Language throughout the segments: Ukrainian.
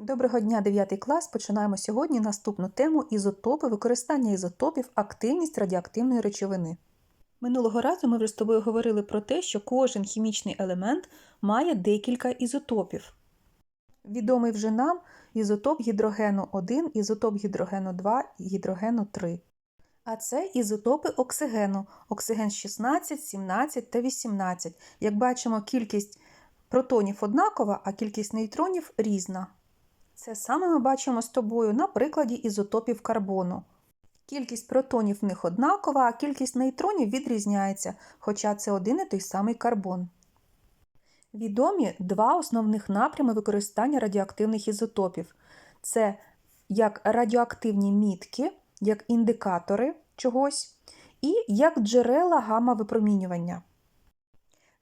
Доброго дня, 9 клас. Починаємо сьогодні наступну тему ізотопи, використання ізотопів, активність радіоактивної речовини. Минулого разу ми вже з тобою говорили про те, що кожен хімічний елемент має декілька ізотопів. Відомий вже нам ізотоп гідрогену 1, ізотоп гідрогену 2, гідрогену 3. А це ізотопи оксигену, оксиген 16, 17 та 18. Як бачимо, кількість протонів однакова, а кількість нейтронів різна. Це саме ми бачимо з тобою на прикладі ізотопів карбону. Кількість протонів в них однакова, а кількість нейтронів відрізняється, хоча це один і той самий карбон. Відомі два основних напрями використання радіоактивних ізотопів це як радіоактивні мітки, як індикатори чогось, і як джерела гамма-випромінювання.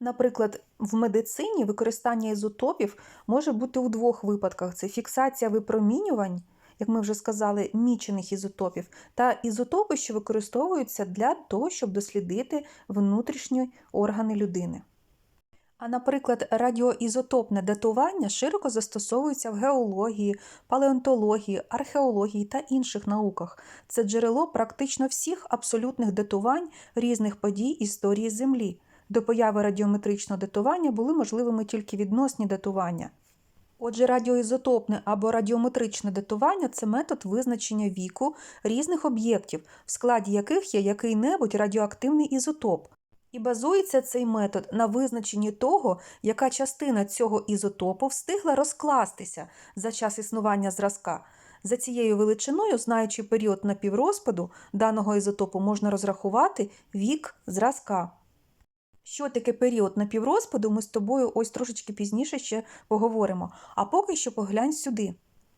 Наприклад, в медицині використання ізотопів може бути у двох випадках: це фіксація випромінювань, як ми вже сказали, мічених ізотопів, та ізотопи, що використовуються для того, щоб дослідити внутрішні органи людини. А, наприклад, радіоізотопне датування широко застосовується в геології, палеонтології, археології та інших науках. Це джерело практично всіх абсолютних датувань різних подій історії Землі. До появи радіометричного датування були можливими тільки відносні датування. Отже, радіоізотопне або радіометричне датування це метод визначення віку різних об'єктів, в складі яких є який-небудь радіоактивний ізотоп. І базується цей метод на визначенні того, яка частина цього ізотопу встигла розкластися за час існування зразка. За цією величиною, знаючи період напіврозпаду даного ізотопу, можна розрахувати вік зразка. Що таке період напіврозпаду, ми з тобою ось трошечки пізніше ще поговоримо. А поки що поглянь сюди.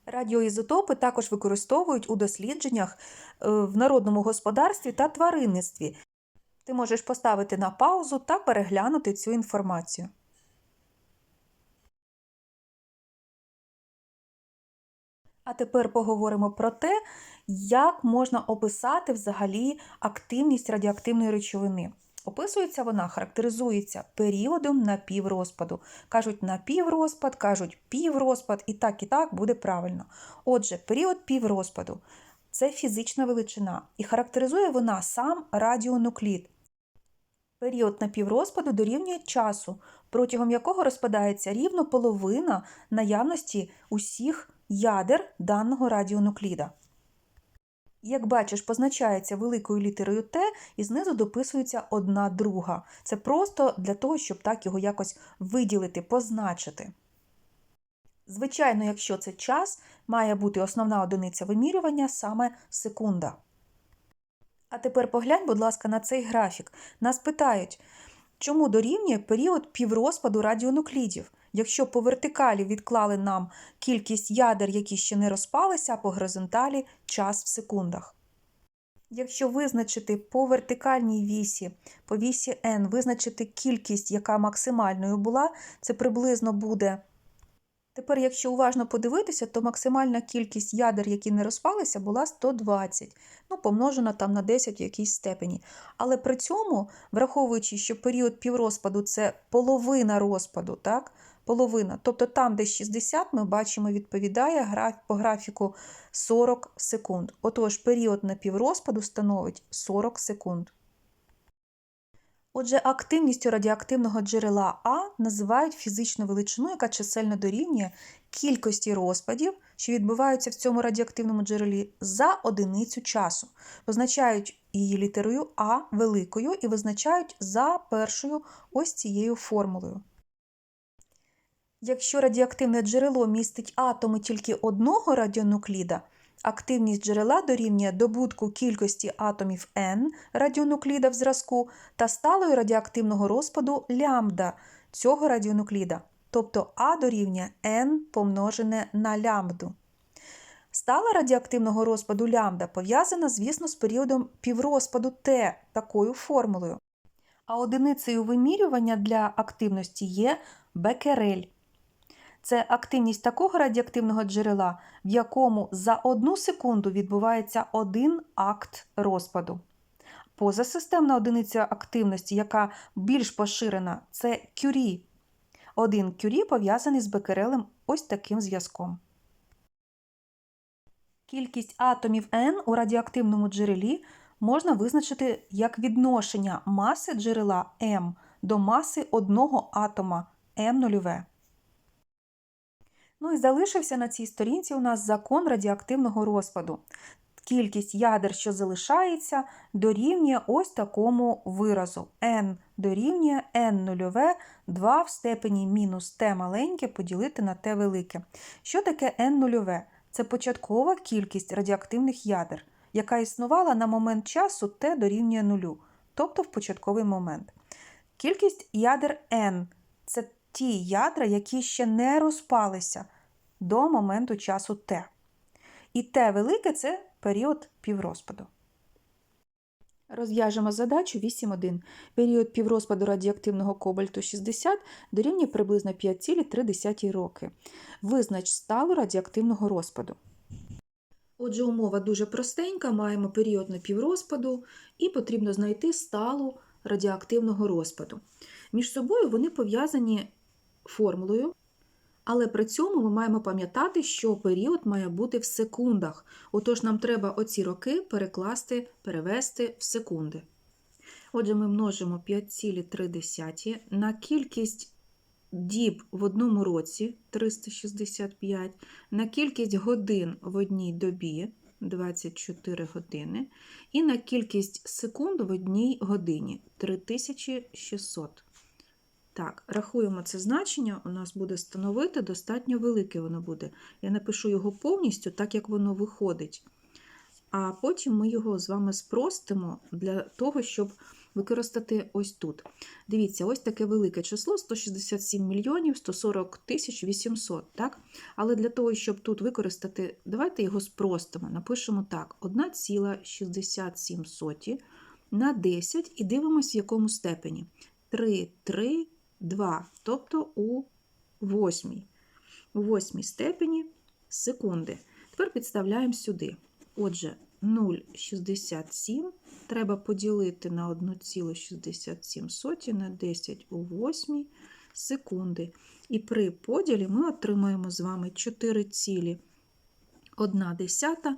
Радіоізотопи також використовують у дослідженнях е, в народному господарстві та тваринництві. Ти можеш поставити на паузу та переглянути цю інформацію. А тепер поговоримо про те, як можна описати взагалі активність радіоактивної речовини. Описується вона, характеризується періодом напіврозпаду. Кажуть напіврозпад, кажуть піврозпад, і так, і так буде правильно. Отже, період піврозпаду це фізична величина, і характеризує вона сам радіонуклід. Період напіврозпаду дорівнює часу, протягом якого розпадається рівно половина наявності усіх ядер даного радіонукліда. Як бачиш, позначається великою літерою Т і знизу дописується одна друга. Це просто для того, щоб так його якось виділити, позначити. Звичайно, якщо це час, має бути основна одиниця вимірювання саме секунда. А тепер поглянь, будь ласка, на цей графік. Нас питають, чому дорівнює період піврозпаду радіонуклідів, якщо по вертикалі відклали нам кількість ядер, які ще не розпалися, а по горизонталі час в секундах. Якщо визначити по вертикальній вісі, по вісі n, визначити кількість, яка максимальною була, це приблизно буде. Тепер, якщо уважно подивитися, то максимальна кількість ядер, які не розпалися, була 120, ну, помножена там на 10 в якійсь степені. Але при цьому, враховуючи, що період піврозпаду це половина розпаду, так? Половина. Тобто там, де 60, ми бачимо, відповідає по графіку 40 секунд. Отож, період напіврозпаду становить 40 секунд. Отже, активністю радіоактивного джерела А називають фізичну величину, яка чисельно дорівнює кількості розпадів, що відбуваються в цьому радіоактивному джерелі за одиницю часу. Позначають її літерою А великою і визначають за першою ось цією формулою. Якщо радіоактивне джерело містить атоми тільки одного радіонукліда, активність джерела дорівнює добутку кількості атомів N радіонукліда в зразку та сталою радіоактивного розпаду лямбда цього радіонукліда, тобто А дорівнює N помножене на лямбду. Стала радіоактивного розпаду лямбда пов'язана, звісно, з періодом піврозпаду Т такою формулою. А одиницею вимірювання для активності є бекерель. Це активність такого радіоактивного джерела, в якому за одну секунду відбувається один акт розпаду. Позасистемна одиниця активності, яка більш поширена, це кюрі. Один кюрі пов'язаний з бекерелем ось таким зв'язком. Кількість атомів N у радіоактивному джерелі можна визначити як відношення маси джерела М до маси одного атома М0. Ну і залишився на цій сторінці у нас закон радіоактивного розпаду. Кількість ядер, що залишається, дорівнює ось такому виразу. n дорівнює n нульове 2 в степені мінус t маленьке поділити на t велике. Що таке n нульове? Це початкова кількість радіоактивних ядер, яка існувала на момент часу t дорівнює нулю, тобто в початковий момент. Кількість ядер n ті ядра, які ще не розпалися до моменту часу t. І t велике це період піврозпаду. Розв'яжемо задачу 8.1. Період піврозпаду радіоактивного кобальту 60 дорівнює приблизно 5,3 роки. Визнач сталу радіоактивного розпаду. Отже, умова дуже простенька, маємо період на піврозпаду і потрібно знайти сталу радіоактивного розпаду. Між собою вони пов'язані формулою, але при цьому ми маємо пам'ятати, що період має бути в секундах. Отож, нам треба оці роки перекласти, перевести в секунди. Отже, ми множимо 5,3 на кількість діб в одному році 365, на кількість годин в одній добі 24 години, і на кількість секунд в одній годині 3600. Так, рахуємо це значення, у нас буде становити достатньо велике воно буде. Я напишу його повністю, так як воно виходить. А потім ми його з вами спростимо для того, щоб використати ось тут. Дивіться, ось таке велике число 167 мільйонів 140 тисяч 800. Так? Але для того, щоб тут використати, давайте його спростимо. Напишемо так: 1,67 на 10 і дивимося, в якому степені. 3, 3, 2, тобто у восьмій. У восьмій степені секунди. Тепер підставляємо сюди. Отже, 0,67 треба поділити на 1,67 на 10 у 8 секунди. І при поділі ми отримаємо з вами 4,1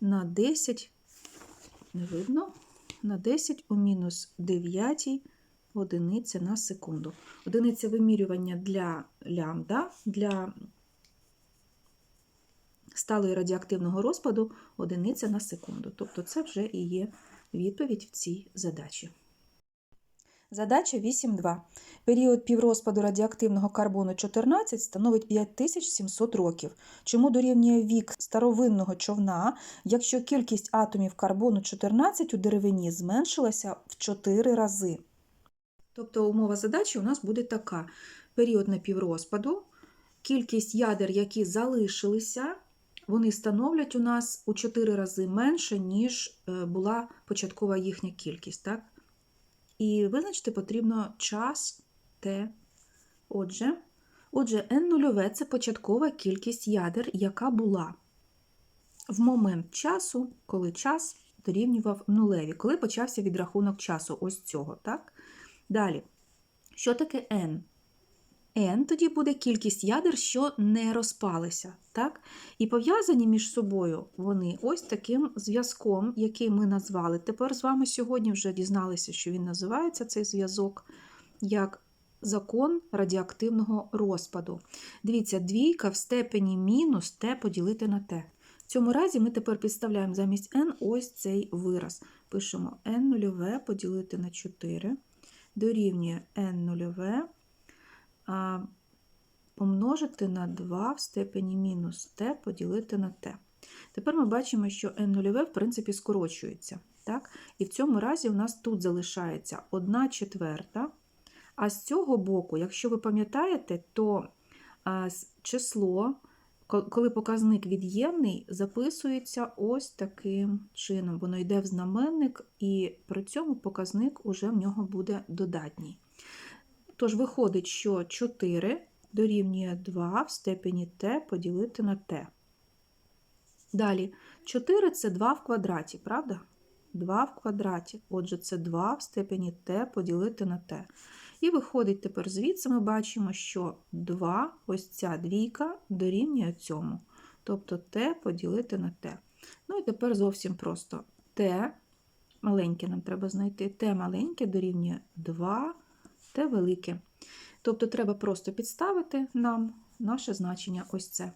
на 10, не видно, на 10 у мінус 9 одиниця на секунду. Одиниця вимірювання для лямбда, для сталої радіоактивного розпаду одиниця на секунду. Тобто це вже і є відповідь в цій задачі. Задача 8.2. Період піврозпаду радіоактивного карбону 14 становить 5700 років. Чому дорівнює вік старовинного човна, якщо кількість атомів карбону 14 у деревині зменшилася в 4 рази? Тобто умова задачі у нас буде така: період напіврозпаду, кількість ядер, які залишилися, вони становлять у нас у 4 рази менше, ніж е, була початкова їхня кількість. Так? І визначити потрібно час Т. Отже, отже, N0 це початкова кількість ядер, яка була в момент часу, коли час дорівнював нулеві, коли почався відрахунок часу ось цього. так? Далі, що таке n? n тоді буде кількість ядер, що не розпалися. так? І пов'язані між собою вони ось таким зв'язком, який ми назвали. Тепер з вами сьогодні вже дізналися, що він називається цей зв'язок як закон радіоактивного розпаду. Дивіться, двійка в степені мінус t поділити на t. В цьому разі ми тепер підставляємо замість n ось цей вираз. Пишемо n нульове поділити на 4 дорівнює n нульове помножити на 2 в степені мінус t поділити на t. Тепер ми бачимо, що n нульове, в принципі, скорочується. Так? І в цьому разі у нас тут залишається 1 четверта. А з цього боку, якщо ви пам'ятаєте, то число коли показник від'ємний, записується ось таким чином. Воно йде в знаменник, і при цьому показник уже в нього буде додатній. Тож, виходить, що 4 дорівнює 2 в степені t поділити на t. Далі, 4 це 2 в квадраті, правда? 2 в квадраті. Отже, це 2 в степені t поділити на t. І виходить тепер звідси ми бачимо, що 2, ось ця двійка дорівнює цьому. Тобто Т поділити на Т. Ну і тепер зовсім просто. Т маленьке нам треба знайти. Т маленьке дорівнює 2, Т велике. Тобто треба просто підставити нам наше значення ось це.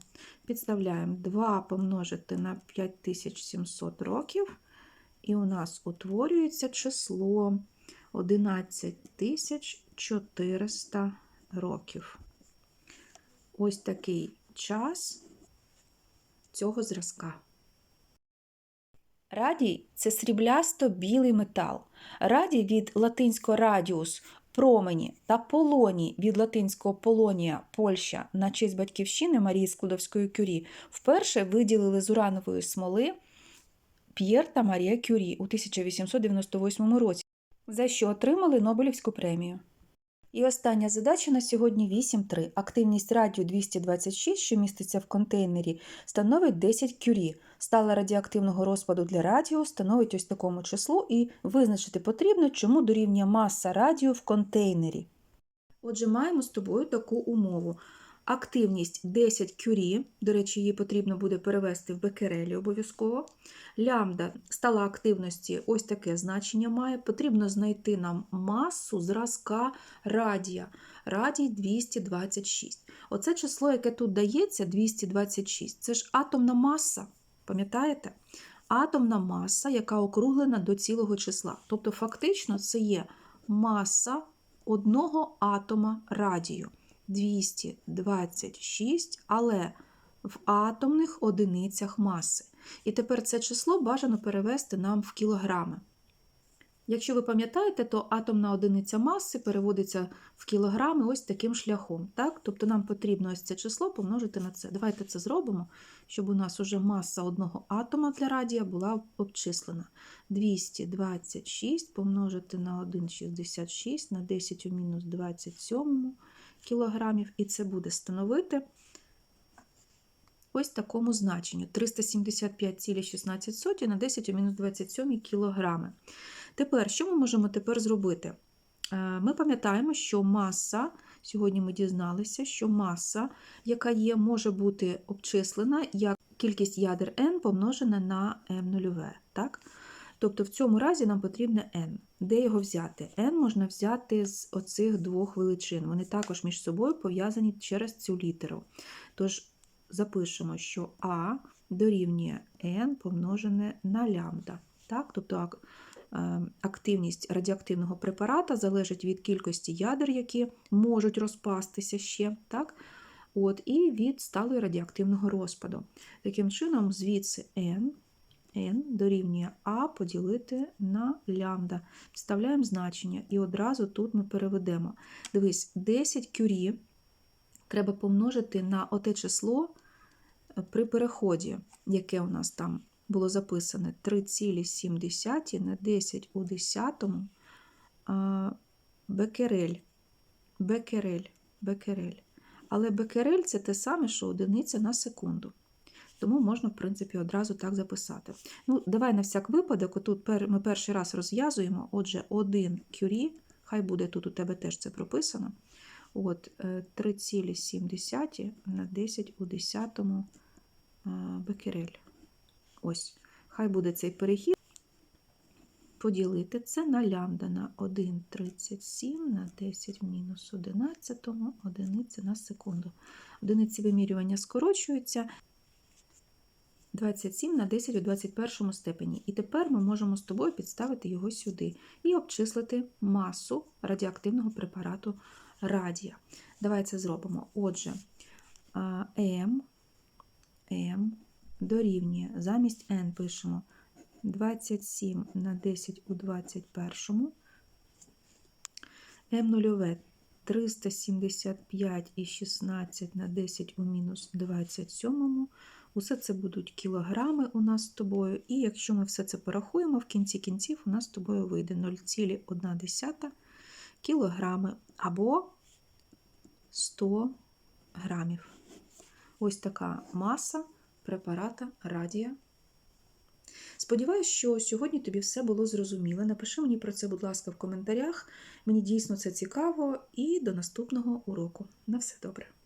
Підставляємо 2 помножити на 5700 років, і у нас утворюється число 11400 років. Ось такий час цього зразка. Радій це сріблясто-білий метал. Радій від латинського радіус промені та полоній від латинського полонія Польща на честь батьківщини Марії Складовської Кюрі вперше виділили з уранової смоли П'єр та Марія Кюрі у 1898 році, за що отримали Нобелівську премію. І остання задача на сьогодні 8.3. Активність радію 226, що міститься в контейнері, становить 10 кюрі. Стала радіоактивного розпаду для радіо становить ось такому числу, і визначити потрібно, чому дорівнює маса радіо в контейнері. Отже, маємо з тобою таку умову. Активність 10 кюрі, до речі, її потрібно буде перевести в бекерелі обов'язково. Лямбда стала активності ось таке значення має. Потрібно знайти нам масу зразка радія. Радій 226. Оце число, яке тут дається, 226. Це ж атомна маса. Пам'ятаєте? Атомна маса, яка округлена до цілого числа. Тобто, фактично, це є маса одного атома радію. 226, але в атомних одиницях маси. І тепер це число бажано перевести нам в кілограми. Якщо ви пам'ятаєте, то атомна одиниця маси переводиться в кілограми ось таким шляхом. Так? Тобто нам потрібно ось це число помножити на це. Давайте це зробимо, щоб у нас уже маса одного атома для радія була обчислена. 226 помножити на 1,66 на 10 у мінус 27 кілограмів, і це буде становити ось такому значенню 375,16 на 10 у мінус 27 кілограми. Тепер, що ми можемо тепер зробити? Е, Ми пам'ятаємо, що маса, сьогодні ми дізналися, що маса, яка є, може бути обчислена як кількість ядер n помножена на m0. Так? Тобто в цьому разі нам потрібне n. Де його взяти? n можна взяти з оцих двох величин. Вони також між собою пов'язані через цю літеру. Тож запишемо, що А дорівнює n помножене на лямбда. Так? Тобто активність радіоактивного препарата залежить від кількості ядер, які можуть розпастися ще. Так? От, І від сталої радіоактивного розпаду. Таким чином, звідси n n дорівнює А поділити на лямбда. Вставляємо значення, і одразу тут ми переведемо. Дивись, 10 кюрі треба помножити на оте число при переході, яке у нас там було записане 3,7 на 10 у 10 бекерель. Бекерель, бекерель. Але бекерель це те саме, що одиниця на секунду. Тому можна, в принципі, одразу так записати. Ну, Давай на всяк випадок, отут ми перший раз розв'язуємо, отже, 1 кюрі, хай буде тут у тебе теж це прописано. От 3,7 на 10 у 10 бекерель. Ось, хай буде цей перехід. Поділити це на лямбда на 1,37 на 10 в мінус 11 одиниці на секунду. Одиниці вимірювання скорочуються. 27 на 10 у 21 степені. І тепер ми можемо з тобою підставити його сюди і обчислити масу радіоактивного препарату радія. Давай це зробимо. Отже, М, М дорівнює, замість N пишемо 27 на 10 у 21. М0 375 і 16 на 10 у мінус 27. Усе це будуть кілограми у нас з тобою, і якщо ми все це порахуємо, в кінці кінців у нас з тобою вийде 0,1 кілограми або 100 грамів. Ось така маса препарата радія. Сподіваюсь, що сьогодні тобі все було зрозуміло. Напиши мені про це, будь ласка, в коментарях. Мені дійсно це цікаво, і до наступного уроку. На все добре!